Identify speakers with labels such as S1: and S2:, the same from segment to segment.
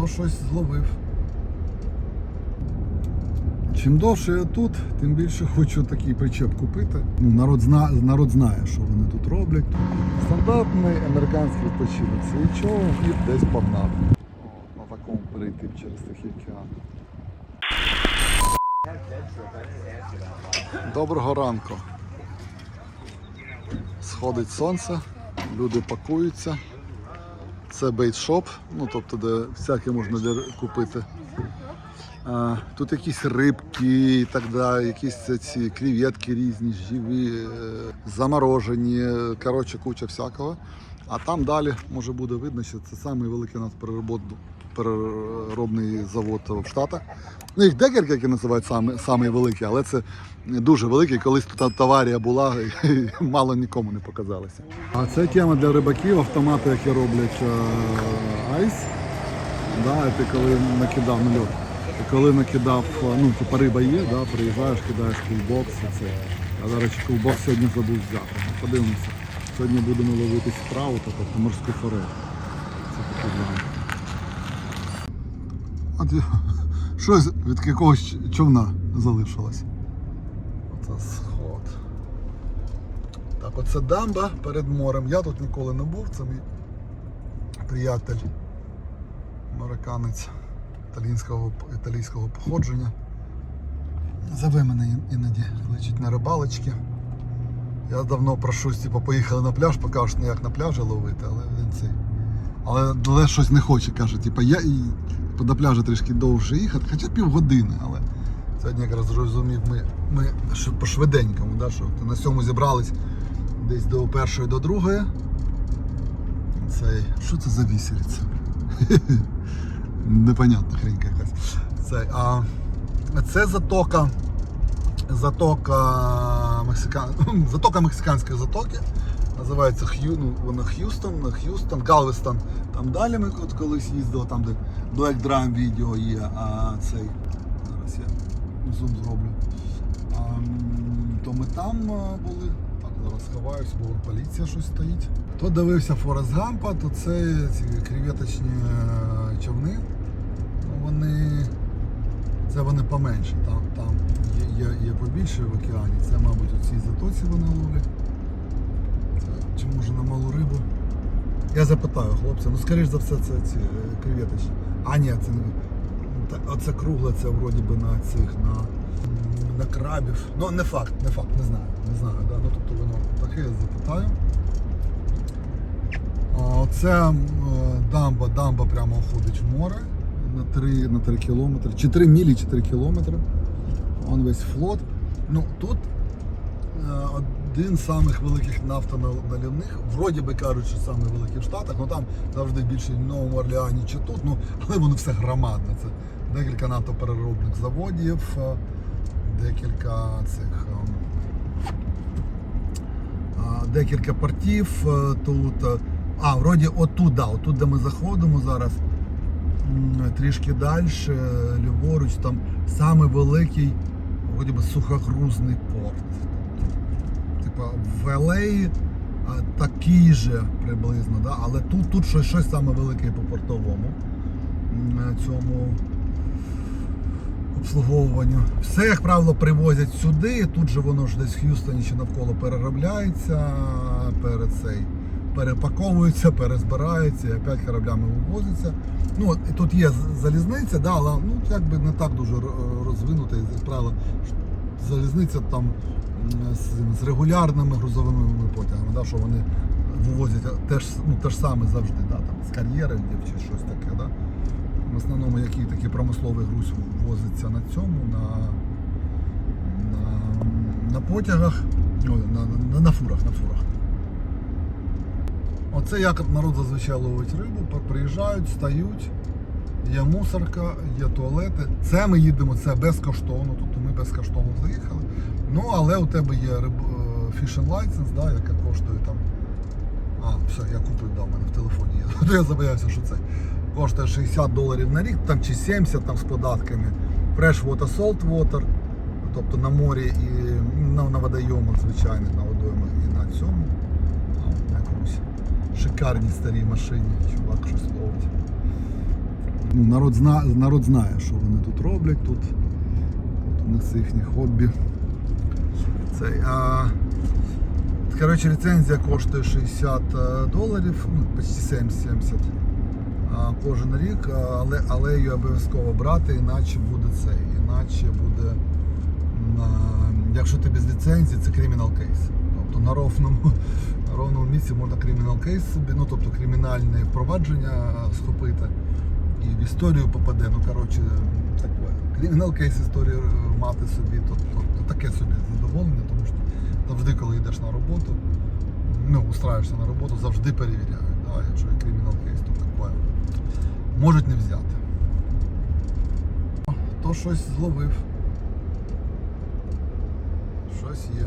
S1: то щось зловив. Чим довше я тут, тим більше хочу такий причеп купити. Ну, народ, зна, народ знає, що вони тут роблять. Стандартний американський відпочинок. Свій човен і десь погнав. На такому перейти через Тихий океан. Доброго ранку. Сходить сонце, люди пакуються. Це бейтшоп, ну тобто де всяке можна купити. А, тут якісь рибки і так далі, якісь ці креветки різні, живі, е, заморожені, е, коротше, куча всякого. А там далі може буде видно, що це найвеликий наш переробот- переробний завод в Штатах. Ну, їх декілька, які називають самий, самий великий, але це дуже великий. Колись тут аварія була, і мало нікому не показалося. А це тема для рибаків, автомати, які роблять е, айс. Да, ти коли накидав на льот. І коли накидав, е, ну, типа риба є, да, приїжджаєш, кидаєш кулбокс і це. А речі, кулбокс сьогодні забув взяти. Ну, Подивимося. Сьогодні будемо ловити справу, тобто морську форель. Це варіант. От щось від якогось човна залишилось. Оце сход. Так, оце дамба перед морем. Я тут ніколи не був, це мій приятель, американець італійського, італійського походження. Зови мене іноді, лечить на рибалочки. Я давно прошусь, типу, поїхали на пляж, покажуть, як на пляжі ловити, але він цей. Але, щось не хоче, каже, типу, я до пляжу трішки довше їхати, хоча півгодини, але сьогодні якраз зрозумів, ми, ми по швиденькому, да, що на сьому зібрались десь до першої, до другої. Цей, що це за вісериця? Непонятна хрінька якась. Це, а, це затока. Затока, Мексика... затока Мексиканської затоки. Називається Х'ю... ну, вона Х'юстон, Х'юстон, Галвестон. Там далі ми от колись їздили, там де Black Drum відео є, а цей. Зараз я зум зроблю. А, то ми там були. Так, зараз сховаюсь, бо поліція щось стоїть. То дивився Форест Гампа, то це ці креветочні е, човни. Ну, вони. Це вони поменше. Там, там є, є, є побільше в океані. Це, мабуть, у цій затоці вони ловлять. Чи може на малу рибу? Я запитаю хлопця, ну скоріш за все це ці е, креветочні. А ні, це не. Оце кругле, це вроді би на цих, на, на крабів. Ну не факт, не факт, не знаю. Не знаю, да? ну тобто воно таке я запитаю. А, Це е, дамба, дамба прямо уходить в море на 3, на 3 кілометри. 4 мілі, 4 кілометри. Он весь флот. Ну тут е, один з самих великих нафтоналивних, вроді би кажуть, що великий в Штатах, ну там завжди більше в Новому Орлеані чи тут, ну але воно все громадне. Це декілька нафтопереробних заводів, е, декілька цих. ем, декілька портів е, тут. е, А, вроді отут, да, отут, де ми заходимо зараз. Трішки далі, ліворуч, там самий великий, вроді би, сухогрузний порт. В а, такий же приблизно, да? але тут, тут щось, щось саме велике по портовому цьому обслуговуванню. Все, як правило, привозять сюди. Тут же воно ж десь в Х'юстоні чи навколо переробляється, перед цей, перепаковується, перезбирається і опять кораблями вивозиться. Ну, і тут є залізниця, да, але ну, якби не так дуже ро- розвинута, і, як правило, залізниця там з, з регулярними грузовими потягами, да, що вони вивозять те ж, ну, те саме завжди, да, там, з кар'єри чи щось таке. Да. В основному який такий промисловий груз возиться на цьому, на, на, на потягах, ну, на, на, на фурах, на фурах. Оце як народ зазвичай ловить рибу, приїжджають, стають, є мусорка, є туалети. Це ми їдемо, це безкоштовно, тобто ми безкоштовно заїхали. Ну, але у тебе є е, fishing license, да, яка коштує там. А, все, я купив, да, у мене в телефоні є. То я забоявся, що це коштує 60 доларів на рік, там чи 70 там з податками. Fresh water, salt water, тобто на морі і на, на водойомах звичайних, на водоймах і на цьому. А, на якомусь шикарній старій машині. Чувак щось ловить. ну, народ, зна, народ знає, що вони тут роблять. Тут, тут у них їхнє хобі. Цей, а, коротше, ліцензія коштує 60 доларів, ну, почти 70 а, кожен рік, але, але її обов'язково брати, іначе буде це, іначе буде, на, якщо ти без ліцензії, це кримінал кейс. Тобто на ровному, на ровному місці можна кримінал кейс ну тобто кримінальне впровадження схопити і в історію попаде. Ну коротше, таке. Кримінал кейс історію мати собі, то, то, то таке собі задоволення, тому що завжди, коли йдеш на роботу, ну, устраєшся на роботу, завжди перевіряють. Да, якщо є кримінал кейс, то таке. Можуть не взяти. То щось зловив. Щось є.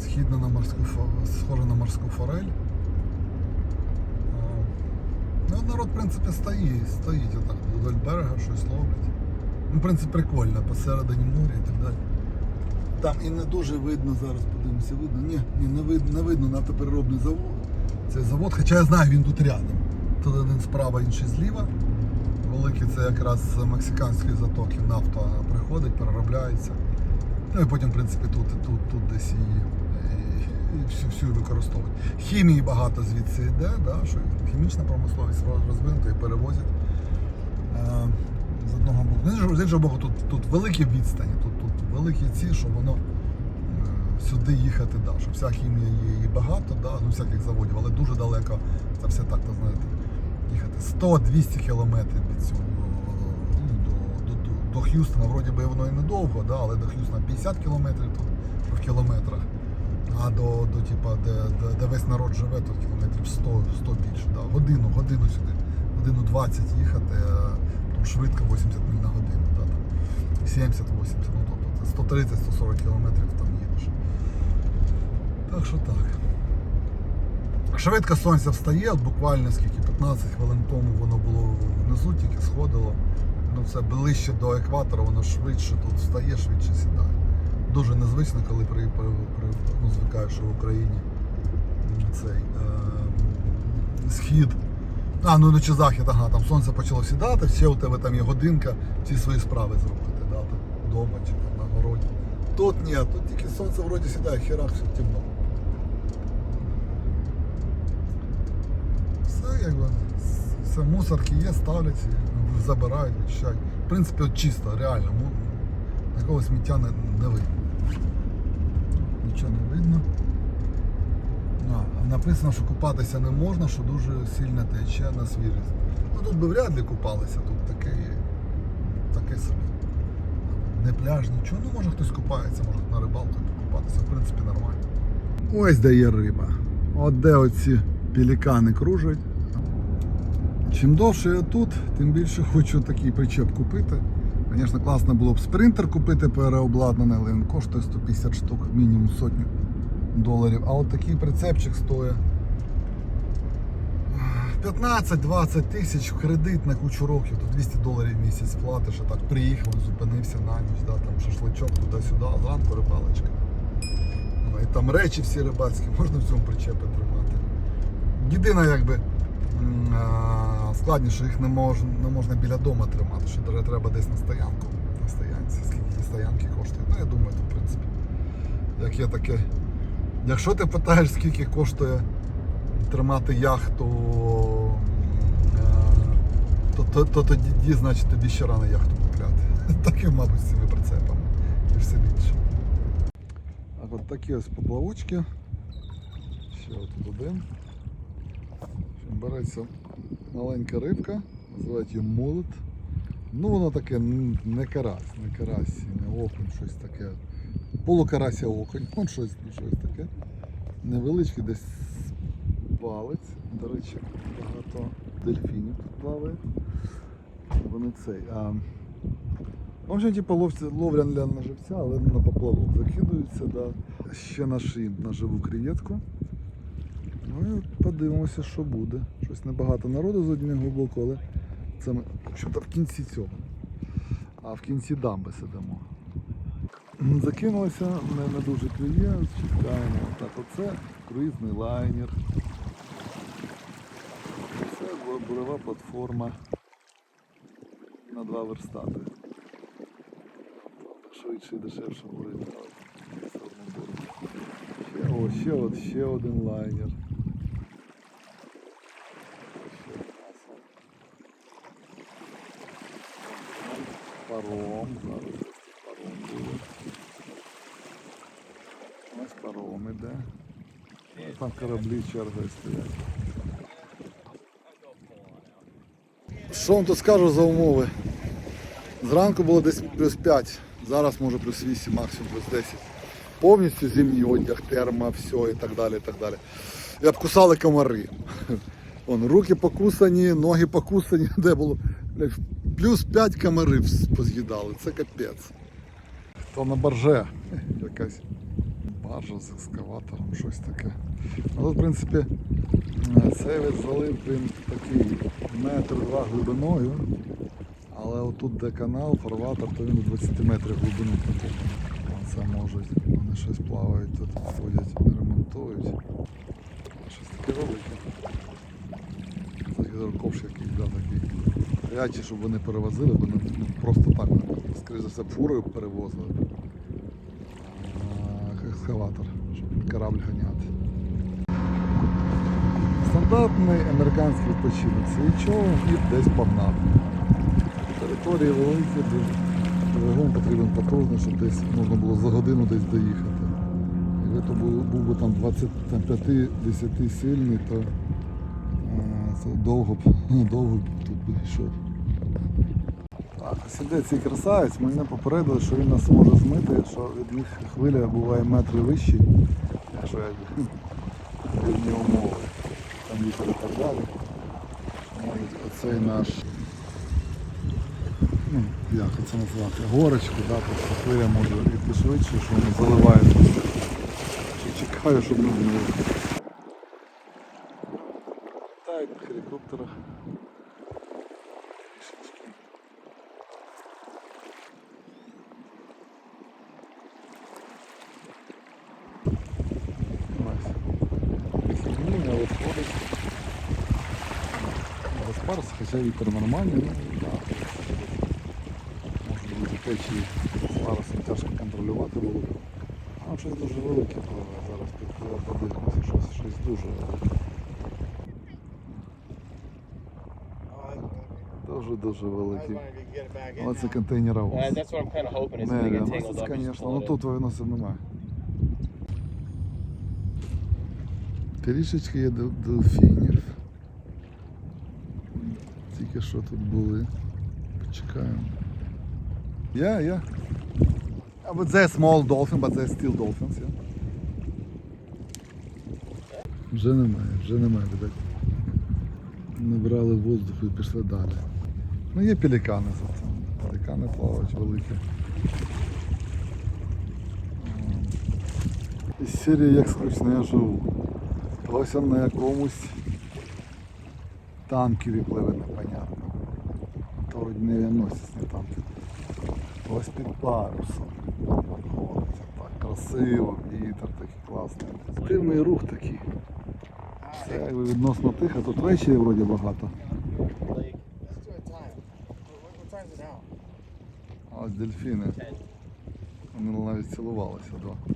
S1: Східна на морську схоже на морську форель. Ну, народ, в принципі, стоїть, стоїть отак вдоль берега, щось ловить. Ну, в принципі, прикольно, посередині моря і так далі. Там і не дуже видно зараз, подивимося, видно. Ні, ні, не видно, не видно нафтопереробний завод. Цей завод, хоча я знаю, він тут рядом. Тут один справа, інший зліва. Великий це якраз з мексиканської затоки нафта приходить, переробляється. Ну і потім, в принципі, тут, тут, тут десь її всю, всю використовують. Хімії багато звідси йде, да, що хімічна промисловість розвинута і перевозять. Е, з одного боку. З іншого- боку, тут, тут великі відстані, тут великі ці, що воно е, сюди їхати, да, що вся хімія є і багато, да, ну всяких заводів, але дуже далеко, це все так, то знаєте, їхати 100-200 кілометрів від цього ну, до, до, до, до Х'юстона, вроді би воно і недовго, да, але до Х'юстона 50 кілометрів в кілометрах. А до, до типа, де, де, де весь народ живе, тут кілометрів 100, 100 більше. Да. Годину, годину сюди, годину 20 їхати, е, тому швидко 80 миль на годину. Да, там. 70-80, ну тобто це 130-140 кілометрів там їдеш. Так що так. Швидко сонце встає, от буквально скільки 15 хвилин тому воно було внизу, тільки сходило. Ну все ближче до екватора, воно швидше тут встає, швидше сідає. Дуже незвично, коли при, при, при ну, звикаєш, в Україні цей е, схід. А, ну ну, чи захід, ага, там сонце почало сідати, ще у тебе там є годинка всі свої справи зробити, да, там, вдома чи там на городі. Тут ні, тут тільки сонце вроді сідає, херах все темно. Все якби все, мусорки є, ставлять, забирають, відчищають. В принципі, от чисто, реально. Такого сміття не, не видно. Нічого не видно. Написано, що купатися не можна, що дуже сильно тече на свіжість. Ну тут би вряд ли купалися, тут таке, таке собі. Не пляж, нічого. Ну може хтось купається, може на рибалку покупатися, в принципі, нормально. Ось де є риба. От де оці пелікани кружать. Чим довше я тут, тим більше хочу такий причеп купити. Звісно, класно було б спринтер купити переобладнаний, але він коштує 150 штук, мінімум сотню доларів. А от такий прицепчик стоїть 15-20 тисяч в кредит на кучу років, то 200 доларів в місяць платиш, а так приїхав, зупинився на ніч, да, там шашличок туди-сюди, зранку рибалочка. Ну, і там речі всі рибацькі, можна в цьому причепі тримати. Єдине, якби складніше, їх не можна, не можна біля дома тримати, що треба десь на стоянку. На стоянці, скільки стоянки коштують. Ну, я думаю, то, в принципі, як є таке. Якщо ти питаєш, скільки коштує тримати яхту, е, то, то, то тоді, значить, тобі ще рано яхту купляти. Так мабуть, цими прицепами і все більше. А от такі ось поплавочки. Ще отут один. Береться маленька рибка, називають її молот. Ну воно таке не карась, не карась, не окунь, щось таке. Полукарася окунь, вон щось, щось таке. Невеличкий десь палець. До речі, багато дельфінів тут плаває. Вони цей. А... В общем, типу ловля на живця, але на поплавок закидуються, да. Ще на шин на живу креветку. Ну і подивимося, що буде. Щось небагато народу з однієї глибоко, але це ми що-то в кінці цього. А в кінці дамби сидимо. М, Закинулося, не, не дуже клює, чекаємо. Так, оце круїзний лайнер. Це бу- бурова платформа. на два верстати. Швидше і дешевше дорого. Ще, о, ще, от, ще один лайнер. Паром, зараз паром буде. Ось іде. Там кораблі чергою стоять. Що вам тут скажу за умови? Зранку було десь плюс 5, зараз може плюс 8, максимум плюс 10. Повністю зимній одяг, терма, все і так далі. і так далі. І обкусали комари. Вон, руки покусані, ноги покусані, де було. Плюс 5 комарів поз'їдали, це капець. То на барже якась баржа з екскаватором, щось таке. Але в принципі цей весь залив він такий метр два глибиною. Але отут де канал, фарватер, то він до 20 метрів глибину. Це можуть, вони щось плавають тут, ходять, ремонтують. Щось таке велике. Гідроковш якийсь, да, такий. Гарячий, щоб вони перевозили, бо не ну, просто так, скоріше за все, фурою перевозили. Екскаватор, щоб корабль ганяти. Стандартний американський відпочинок. Свій човен десь погнав. Території великі, двигун потрібен потужний, щоб десь можна було за годину десь доїхати. Якби то був, був би там 25-10 сильний, то е, довго б довго тут би йшов. Так, ось цей красавець, мене попередили, що він нас може змити, що від них хвиля буває метри вищі, якби рівні умови. Там вітер і так далі. Оцей наш ну, як це назвати, горочку, да, просто хвиля може йти швидше, що вони заливають. Чекаю, щоб не змили. Літають на. Трішечки. Ось. Вихідні, але входить. Розпарс, хоча вітер нормальний, ну да. Може бути течії з парусом тяжко контролювати було. А щось дуже велике пливе. Зараз подивимося, щось, щось дуже велике. Дуже-дуже великий. Але це контейнеровоз. Не, ну це, звісно, ну тут виносів немає. Трішечки є дельфінів. Тільки що тут були. Почекаємо. Yeah, yeah. But they're small dolphin, but they're still dolphins, yeah. Вже немає, вже немає, видать. Набрали воздуху і пішли далі. Ну є пелікани за цим. Пелікани плавають великі. Із серії як скучно я живу. Ось он на якомусь танкері пливе непонятно. То не не танки. Ось під парусом. Ходиться так красиво, вітер такий класний. Активний рух такий. Це відносно тихо, тут ввечері вроді багато. Ось дельфіни. Вони навіть цілувалися, да.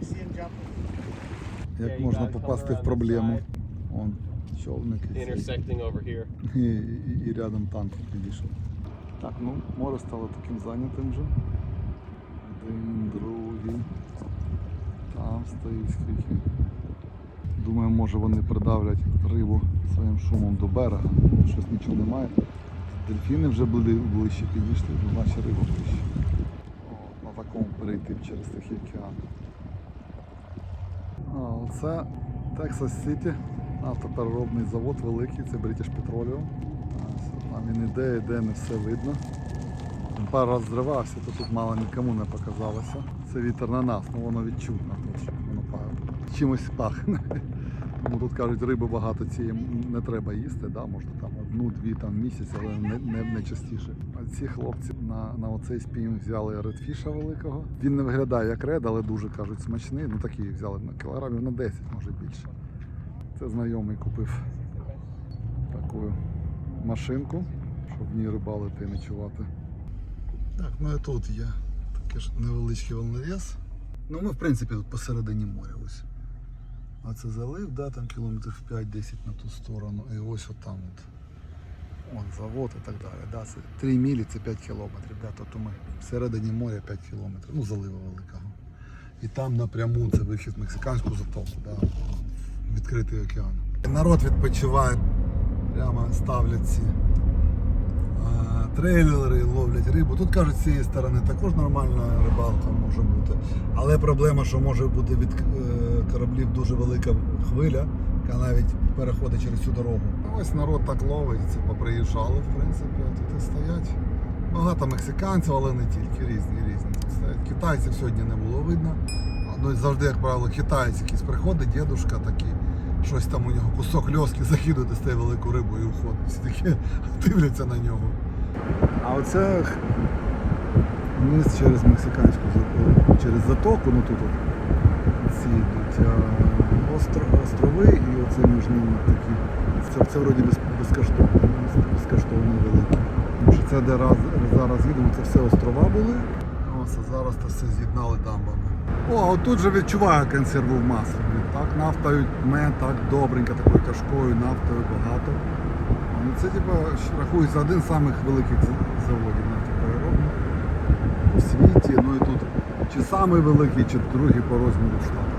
S2: We see him jumping.
S1: Як можна попасти в проблему. Вон човник і, і рядом танк підійшов. Так, ну море стало таким зайнятим вже. Один, другий. Там стоїть скільки. Думаю, може вони придавлять рибу своїм шумом до берега. Щось нічого немає. Дельфіни вже були ближче підійшли, ну, наче риба ближче. О, на такому перейти через Тихий океан. А, Це Texas City, автопереробний завод великий, це British Petroleum. Там він іде, іде, не все видно. Пару раз зривався, то тут мало нікому не показалося. Це вітер на нас, ну воно відчутно тут, що воно чимось пахне. Тому тут кажуть, риби багато цієї не треба їсти, да? можна там одну-дві там місяць, але не, не, не частіше. А ці хлопці на, на оцей спінінг взяли редфіша великого. Він не виглядає як ред, але дуже кажуть смачний. Ну такий взяли на кілограмів на 10, може більше. Це знайомий купив таку машинку, щоб в ній рибалити і ночувати. Так, ну і тут є такий ж невеличкий волнорез. Ну ми в принципі тут посередині моря ось. А це залив, да, там кілометрів 5-10 на ту сторону. І ось отам от. Вон завод і так далі. Да, це 3 мілі це 5 кілометрів. Да, тобто ми всередині моря 5 кілометрів, ну залива великого. І там напряму це вихід в мексиканську затоку, да, відкритий океан. Народ відпочиває, прямо ставлять ці трейлери, ловлять рибу. Тут кажуть, з цієї сторони також нормальна рибалка може бути. Але проблема, що може бути від е, кораблів дуже велика хвиля, яка навіть переходить через цю дорогу. Ось народ так ловить, це поприїжджали, в принципі, тут і стоять. Багато мексиканців, але не тільки, різні, різні тут стоять. Китайців сьогодні не було видно. Ну, завжди, як правило, китаєць якийсь приходить, дідушка такий, щось там у нього кусок льоски закидує, достає велику рибу і уходить. Всі такі дивляться на нього. А оце вниз через мексиканську через затоку, ну тут от ці йдуть остро, острови і оце між ними такі. Це, це вроді без, безкоштовно, безкоштовно великі. Тому що це де раз, зараз їдемо, це все острова були. Ось а зараз це все з'єднали дамбами. О, тут же відчуваю консерву в маслі. Так, нафтою дме, так добренько, такою тяжкою нафтою багато. Ну, це типу, рахується один з самих великих заводів нафтопереробних у світі. Ну і тут чи самий великий, чи другий по розміру штат.